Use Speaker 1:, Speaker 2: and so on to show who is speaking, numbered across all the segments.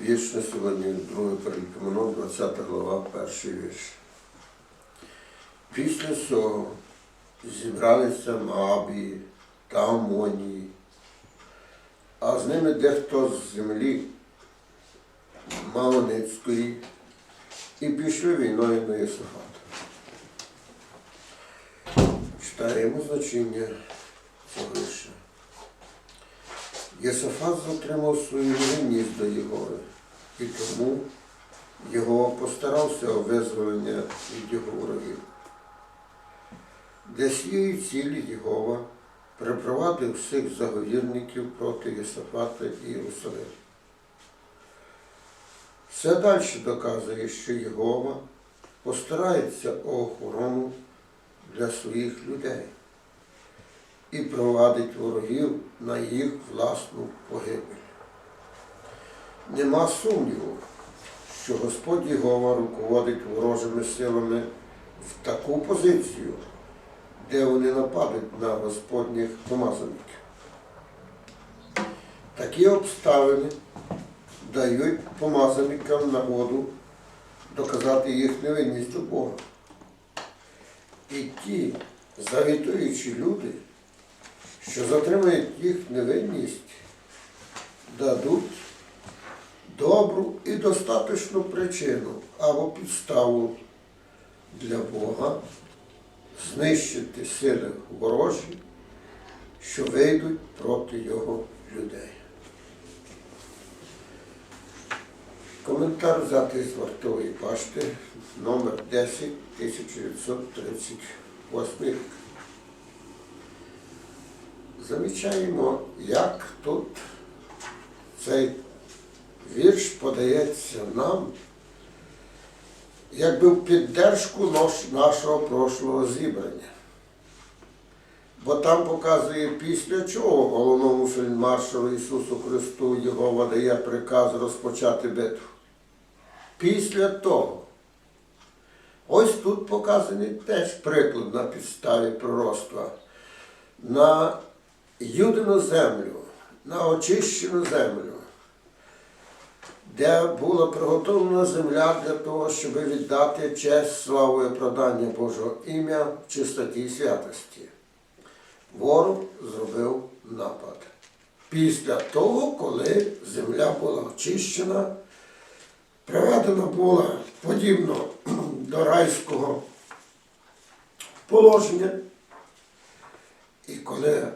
Speaker 1: Вірш на сьогодні, друге перелікомено, 20 глава, перший вірш. Після цього зібралися Моабії та Амонії, а з ними дехто з землі Маоницької і пішли війною на Єсафат. Читаємо значення цього вірша. Єсафат затримав свою невинність до Єгори, і тому його постарався о визволення від його ворогів. Для цієї цілі Єгова припровадив всіх заговірників проти Єсафата і Єрусалиму. Все далі доказує, що Єгова постарається о охорону для своїх людей і провадить ворогів на їх власну погибель. Нема сумніву, що Господь Єгова руководить ворожими силами в таку позицію, де вони нападуть на Господніх помазаників. Такі обставини дають помазаникам нагоду доказати їх невинність у Бога. І ті завітуючі люди, що затримають їх невинність, дадуть добру і достаточну причину або підставу для Бога знищити сили ворожі, що вийдуть проти Його людей. Коментар взятий з вартової пашти номер 10 1938 рік. Замічаємо, як тут цей вірш подається нам, якби в піддержку нашого прошлого зібрання. Бо там показує, після чого головному фельдмаршалу Ісусу Христу його дає приказ розпочати битву. Після того. Ось тут показаний теж приклад на підставі пророцтва. На юдину землю, на очищену землю, де була приготовлена земля для того, щоб віддати честь, славу і продання Божого ім'я в чистоті і святості. Ворог зробив напад. Після того, коли земля була очищена, приведена була подібно до райського положення. І коли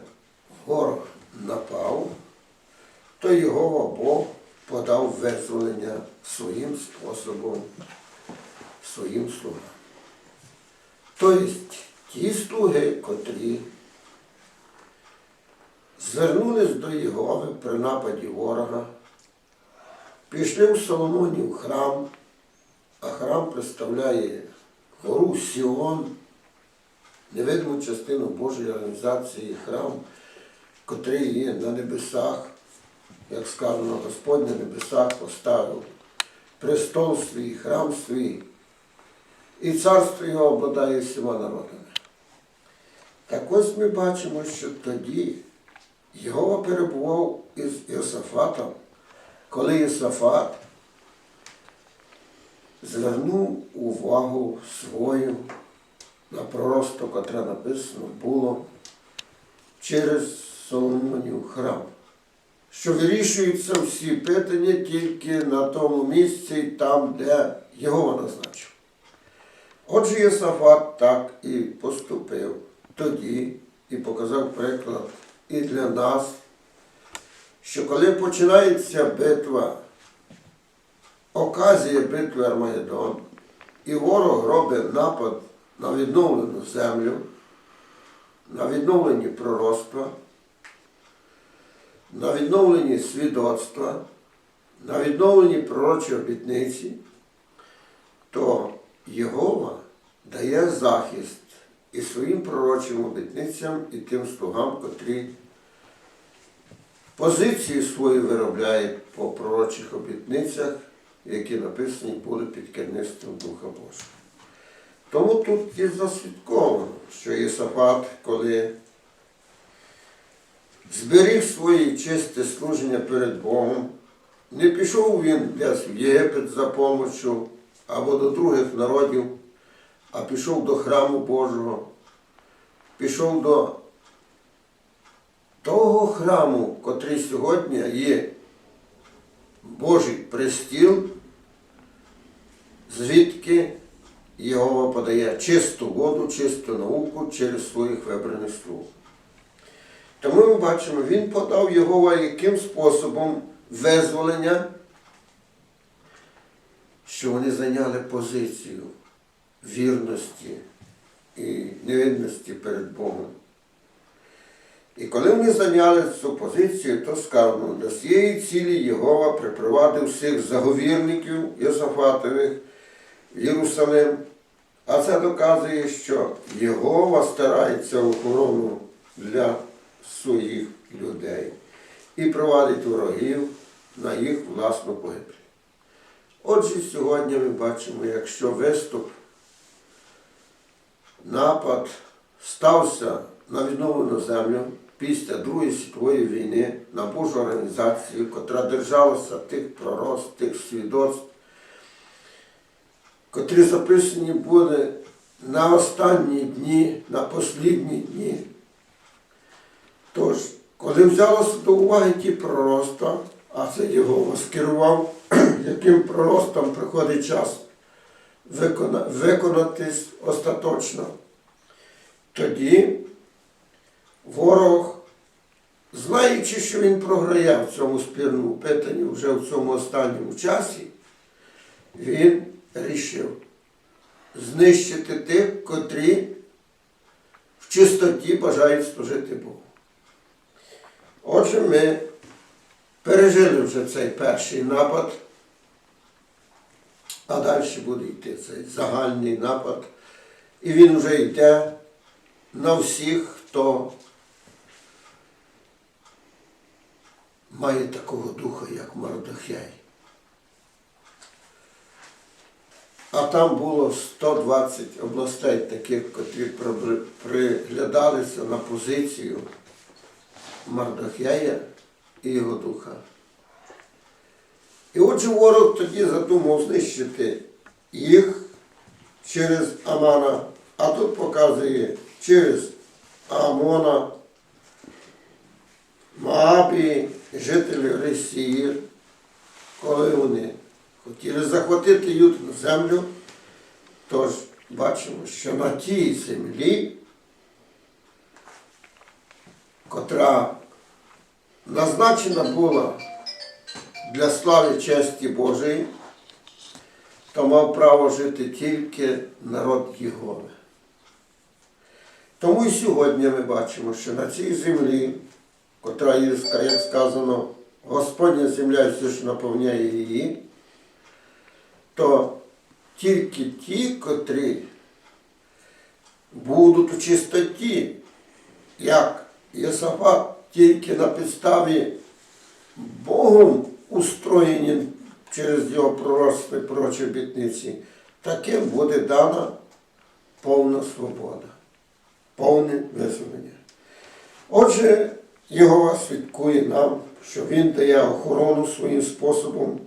Speaker 1: ворог напав, то його Бог подав визволення своїм способом, своїм слугам. Тобто ті слуги, котрі звернулись до Єгови при нападі ворога, пішли в Соломонів храм, а храм представляє гору Сіон, невидиму частину Божої організації, храм, котрий є на небесах, як сказано, Господь на небесах поставив престол свій, храм свій, і царство його обладає всіма народами. Так ось ми бачимо, що тоді Його перебував із Йосафатом, коли Йосафат звернув увагу свою на пророцтво, котре написано було через Соломонів храм, що вирішуються всі питання тільки на тому місці, там, де його назначив. Отже, Єсафат так і поступив тоді і показав приклад і для нас, що коли починається битва, оказія битви Армагеддон, і ворог робить напад на відновлену землю, на відновлені пророцтва, на відновлені свідоцтва, на відновлені пророчі обітниці, то Єгова дає захист і своїм пророчим обітницям, і тим слугам, котрі позиції свої виробляють по пророчих обітницях, які написані були під керівництвом Духа Божого. Тому тут є засвідковано, що Єсафат, коли зберіг своє чисте служення перед Богом, Не пішов він десь в Єгипет за помощю або до других народів, а пішов до храму Божого, пішов до того храму, котрий сьогодні є Божий престіл, звідки Єгова подає чисту воду, чисту науку через своїх вибраних слуг. Тому ми бачимо, він подав Єгова яким способом визволення, що вони зайняли позицію вірності і невинності перед Богом. І коли вони зайняли цю позицію, то сказано, до цієї цілі Єгова припровадив всіх заговірників Йосафатових в Єрусалим. А це доказує, що Єгова старається охорону для своїх людей і провадить ворогів на їх власну погибель. Отже, сьогодні ми бачимо, якщо виступ, напад стався на відновлену землю після Другої світової війни на Божу організацію, котра держалася тих пророцтв, тих свідоцтв, котрі записані були на останні дні, на послідні дні. Коли взялося до уваги ті пророцтва, а це його скерував, яким проростам приходить час виконатись остаточно, тоді ворог, знаючи, що він програє в цьому спірному питанні вже в цьому останньому часі, він рішив знищити тих, котрі в чистоті бажають служити Богу. Отже, ми пережили вже цей перший напад, а далі буде йти цей загальний напад. І він вже йде на всіх, хто має такого духа, як Мардахей. А там було 120 областей таких, котрі приглядалися на позицію Мардахея і його духа. І отже, ворог тоді задумав знищити їх через Амана, а тут показує через Амона, Моабі, жителів Росії, коли вони хотіли захватити Юдну землю, тож бачимо, що на тій землі, котра назначена була для слави честі Божої, то мав право жити тільки народ Єгови. Тому і сьогодні ми бачимо, що на цій землі, котра є, як сказано, Господня земля все, що наповняє її, то тільки ті, котрі будуть у чистоті, як Єсафат, тільки на підставі Богом устроєні через його пророцтво і пророчі обітниці, таким буде дана повна свобода, повне визволення. Отже, Єгова свідкує нам, що Він дає охорону своїм способом.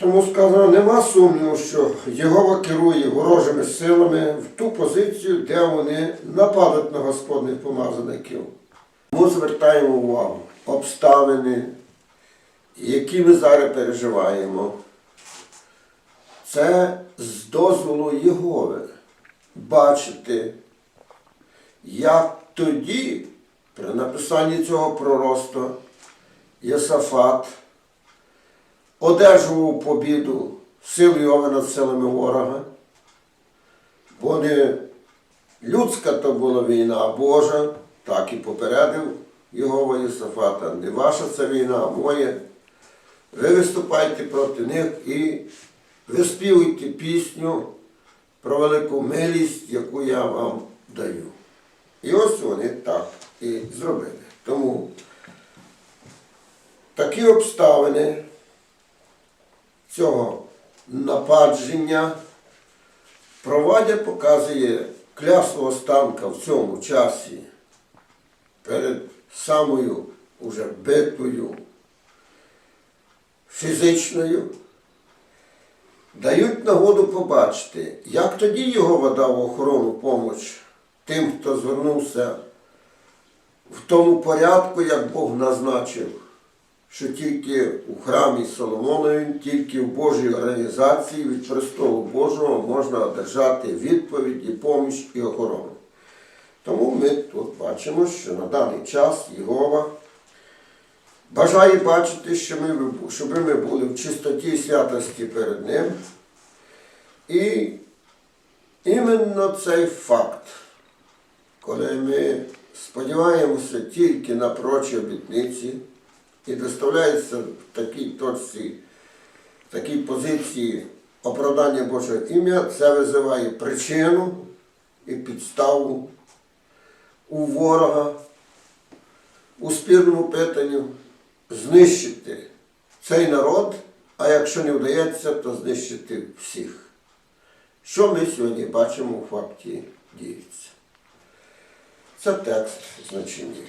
Speaker 1: Тому сказано, нема сумніву, що Єгова керує ворожими силами в ту позицію, де вони нападуть на Господних помазаників. Ми звертаємо увагу обставини, які ми зараз переживаємо. Це з дозволу Єгови бачити, як тоді, при написанні цього пророцтва, Єсафат одержував побіду сил Йови над силами ворога. Бо не людська то була війна, а Божа, так і попередив його Єсафата. Не ваша це війна, а моя. Ви виступайте проти них і виспівуйте пісню про велику милість, яку я вам даю. І ось вони так і зробили. Тому такі обставини цього нападження провадять, показує клясу останка в цьому часі перед самою уже битвою фізичною, дають нагоду побачити, як тоді Єгова дав охорону помоч тим, хто звернувся в тому порядку, як Бог назначив, що тільки у храмі Соломонові, тільки в Божій організації від престолу Божого можна одержати відповідь і поміч і охорону. Тому ми тут бачимо, що на даний час Єгова бажає бачити, що ми, щоб ми були в чистоті і святості перед Ним. І іменно цей факт, коли ми сподіваємося тільки на прочі обітниці і доставляється в такій точці, в такій позиції оправдання Божого ім'я, це визиває причину і підставу у ворога у спірному питанню знищити цей народ, а якщо не вдається, то знищити всіх. Що ми сьогодні бачимо у факті діється? Це текст значення.